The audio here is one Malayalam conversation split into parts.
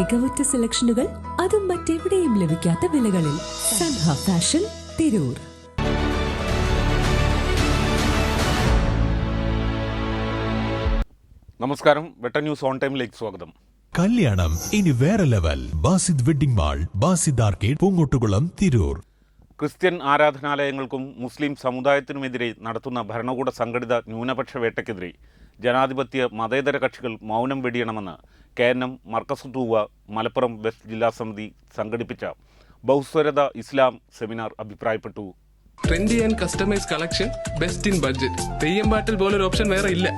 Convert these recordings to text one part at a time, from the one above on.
മികവുറ്റ സെലക്ഷനുകൾ അതും മറ്റെവിടെയും ലഭിക്കാത്ത വിലകളിൽ സൻഹ ഫാഷൻ തിരൂർ. നമസ്കാരം. വെട്ട ന്യൂസ് ഓൺ ടൈമിലേക്ക് സ്വാഗതം. കല്യാണം ഇനി വേറെ level. Basid wedding mall Basid arcade Poongottukulam Tirur. Christian ആരാധനാലയങ്ങൾക്കും Muslim സമുദായത്തിനുമെതിരെ നടത്തുന്ന ഭരണകൂട സംഘടിത ന്യൂനപക്ഷ വേട്ടയ്ക്കെതിരെ ജനാധിപത്യ മതേതര കക്ഷികൾ മൗനം വെടിയണമെന്ന് K N M Markazuddawa Malappuram west ജില്ലാ സമിതി സംഘടിപ്പിച്ച ബഹുസ്വരത ഇസ്ലാം സെമിനാർ അഭിപ്രായപ്പെട്ടു. Trendy and customise collection best in budget Theyyam പാട്ടിൽ പോലൊരു ഓപ്ഷൻ വേറെ ഇല്ല.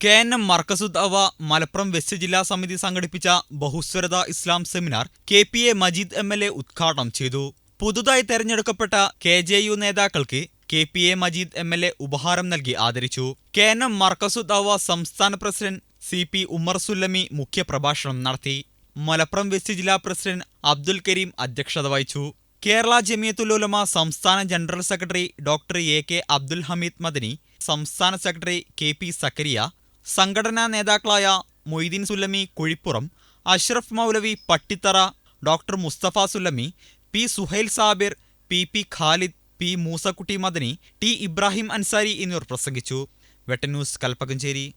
കെ എൻ എം മർക്കസുദ് അവ മലപ്പുറം വെസ്റ്റ് ജില്ലാ സമിതി സംഘടിപ്പിച്ച ബഹുസ്വരത Islam seminar K P A Majeed M L A ഉദ്ഘാടനം ചെയ്തു. പുതുതായി തെരഞ്ഞെടുക്കപ്പെട്ട കെ ജെ യു നേതാക്കൾക്ക് K P A Majeed M L A ഉപഹാരം നൽകി ആദരിച്ചു. കെ എൻ എം മർക്കസുദ് സംസ്ഥാന president C P Ummer Sullami മുഖ്യപ്രഭാഷണം നടത്തി. മലപ്പുറം വെസ്റ്റ് ജില്ലാ പ്രസിഡന്റ് അബ്ദുൽ കരീം അധ്യക്ഷത വഹിച്ചു. കേരള ജമിയത്തുലോലമ സംസ്ഥാന general secretary doctor A K Abdul Hameed Madani സംസ്ഥാന സെക്രട്ടറി കെ പി സക്കരിയ സംഘടനാ നേതാക്കളായ Moideen Sullami Kuzhippuram Ashraf Moulavi Pattithara doctor Musthafa Sullami P Suhail Sabir P P Khalid P Moosakutty Madani T Ibrahim Ansari എന്നിവർ പ്രസംഗിച്ചു. വെട്ടന്യൂസ് കൽപ്പകഞ്ചേരി.